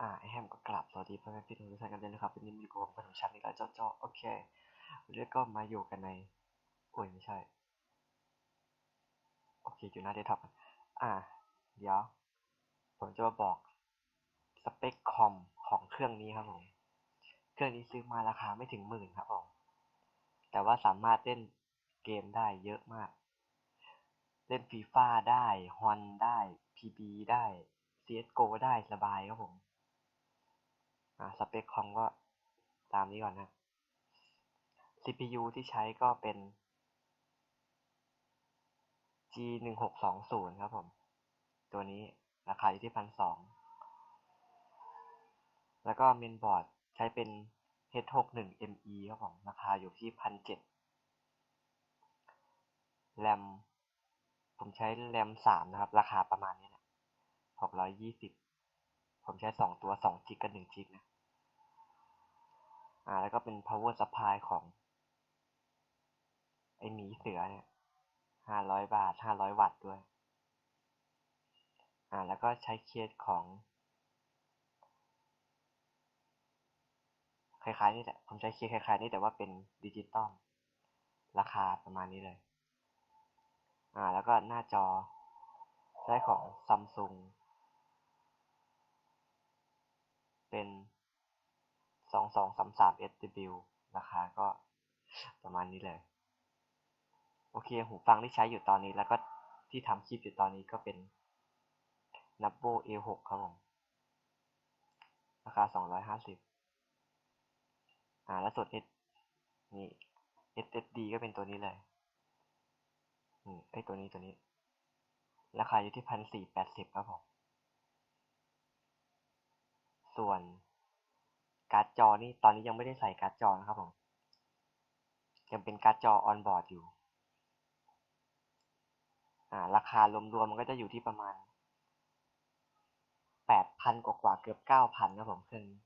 อ่าไอแฮมก็กลับสวัสดีพ่อแม่พี่น้องทุกท่านกันด้วยนะครับวันนี้มีกลุ่มขนมชั้นอีกแล้วเจ้าเจ้าโอเควันนี้ก็มาอยู่กันในโอ้ยไม่ใช่ โอเคอยู่หน้าเดสก์ท็อปอ่า เดี๋ยว ผมจะมาบอกสเปคคอมของเครื่องนี้ครับผม เครื่องนี้ซื้อมาราคาไม่ถึงหมื่นครับผม แต่ว่าสามารถเล่นเกมได้เยอะมาก เล่นฟีฟ่าได้ฮอนได้พีบีได้ CSGO ได้สบายครับผม สเปคคอมก็ตามนี้ก่อนนะ CPU ที่ใช้ก็เป็น G หนึ่งหกสองศูนย์ครับผม ตัวนี้ราคาอยู่ที่พันสองแล้วก็เมนบอร์ดใช้เป็น H61 ME ครับผม ราคาอยู่ที่พันเจ็ดแรมผมใช้แรมสามนะครับ ราคาประมาณนี้แหละหกร้อยยี่สิบผมใช้สองตัวสองจิกกับหนึ่งจิกนะ อ่าแล้วก็เป็น power supply ของไอหมีเสือเนี่ยห้าร้อยบาทห้าร้อยวัตต์ด้วย อ่า แล้วก็ใช้เคสของคล้ายๆนี่แหละ ผมใช้เคสคล้ายๆนี่แต่ว่าเป็นดิจิตอล ราคาประมาณนี้เลย อ่า แล้วก็หน้าจอใช้ของซัมซุงเป็น สองสองสามสาม SW ราคาก็ประมาณนี้เลย โอเค หูฟังที่ใช้อยู่ตอนนี้แล้วก็ที่ทำคลิปอยู่ตอนนี้ก็เป็น n a b o A6 ครับผม ราคาสองร้อยห้าสิบอ่า แล้วส่วน S นี่ SSD ก็เป็นตัวนี้เลยอืมไอตัวนี้ตัวนี้ ราคาอยู่ที่พันสี่แปดสิบครับผม ส่วน การ์ดจอนี่ตอนนี้ยังไม่ได้ใส่การ์ดจอนะครับผมยังเป็นการ์ดจอออนบอร์ดอยู่อ่าราคารวมๆมันก็จะอยู่ที่ประมาณแปดพันกว่าเกือบเก้าพันครับผมเครื่องนี้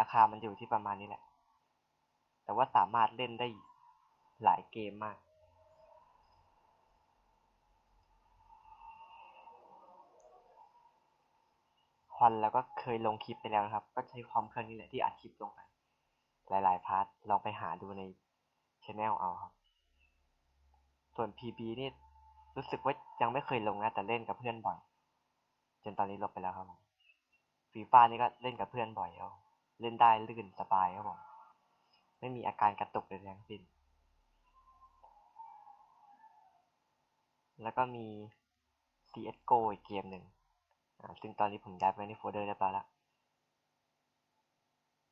ราคามันอยู่ที่ประมาณนี้แหละ แต่ว่าสามารถเล่นได้หลายเกมมาก คอนแล้วก็เคยลงคลิปไปแล้วนะครับ ก็ใช้ความเครื่องนี้แหละที่อัดคลิปลงไป หลาย ๆ พาร์ทลองไปหาดูในช anel เอาครับ ส่วน PB นี่รู้สึกว่ายังไม่เคยลงนะแต่เล่นกับเพื่อนบ่อย จนตอนนี้ลบไปแล้วครับผมฟีฟ่านี่ก็เล่นกับเพื่อนบ่อยแล้วเล่นได้ลื่นสบายครับผมไม่มีอาการกระตุกเลยทั้งสิ้น แล้วก็มี CSGO อีกเกมหนึ่ง ซึ่งตอนนี้ผมย้ายไปในโฟลเดอร์เรียบร้อยแล้ว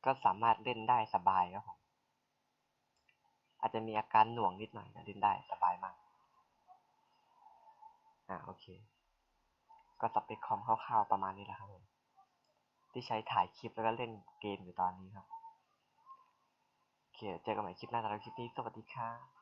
ก็สามารถเล่นได้สบายครับผม อาจจะมีอาการหน่วงนิดหน่อยแต่เล่นได้สบายมาก อ่าโอเค ก็สเปคคอมคร่าวๆประมาณนี้แหละครับผม ที่ใช้ถ่ายคลิปแล้วก็เล่นเกมอยู่ตอนนี้ครับ โอเค เจอกันใหม่คลิปหน้าสำหรับคลิปนี้ สวัสดีครับ